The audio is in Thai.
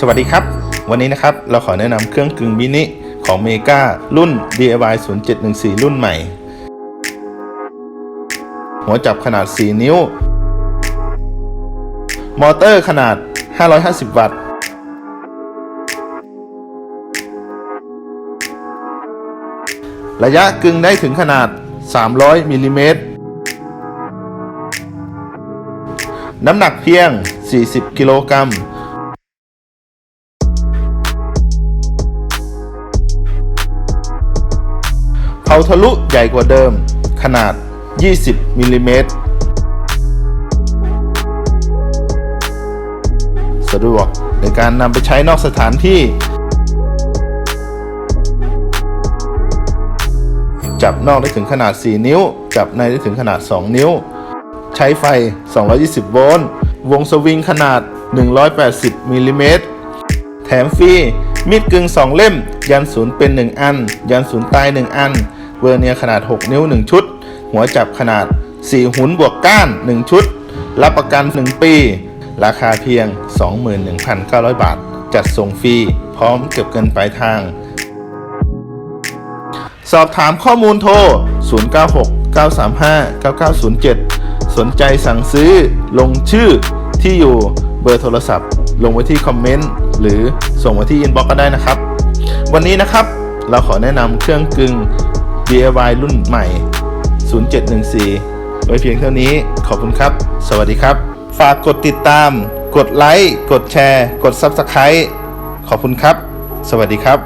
สวัสดีครับ วันนี้นะครับเราขอแนะนำเครื่องกึ่งมินิของเมการุ่น DIY 0714 รุ่นใหม่ หัวจับขนาด 4 นิ้ว มอเตอร์ขนาด 550 วัตต์ ระยะกึ่งได้ถึงขนาด 300มิลลิเมตรน้ำหนักเพียง 40 กิโลกรัม เผาทะลุใหญ่กว่าเดิม ขนาด 20มิลลิเมตรสะดวกในการนำไปใช้นอกสถานที่ จับนอกได้ถึงขนาด 4 นิ้ว จับในได้ถึงขนาด 2 นิ้ว ใช้ไฟ 220 โวลต์ วงสวิงขนาด 180มิลลิเมตร แถมฟรีมีดกึ่ง 2 เล่ม ยันศูนย์เป็น 1 อัน ยันศูนย์ตาย 1 อัน เวอร์เนียขนาด 6 นิ้ว 1 ชุด หัวจับขนาด 4 หุนบวกก้าน 1 ชุด รับประกัน 1 ปี ราคาเพียง 21,900 บาท จัดส่งฟรี พร้อมเก็บเงินปลายทาง สอบถามข้อมูลโทร 096 935 9907 สนใจสั่งซื้อ ลงชื่อที่อยู่เบอร์โทรศัพท์ ลงไว้ที่คอมเมนต์หรือส่งมาที่อินบ็อกก็ได้นะครับ วันนี้นะครับเราขอแนะนำเครื่องกึ่ง DIY รุ่นใหม่ 0714 ไว้เพียงเท่านี้ ขอบคุณครับ สวัสดีครับ ฝากกดติดตาม กดไลค์ กดแชร์ กด Subscribe ขอบคุณครับ สวัสดีครับ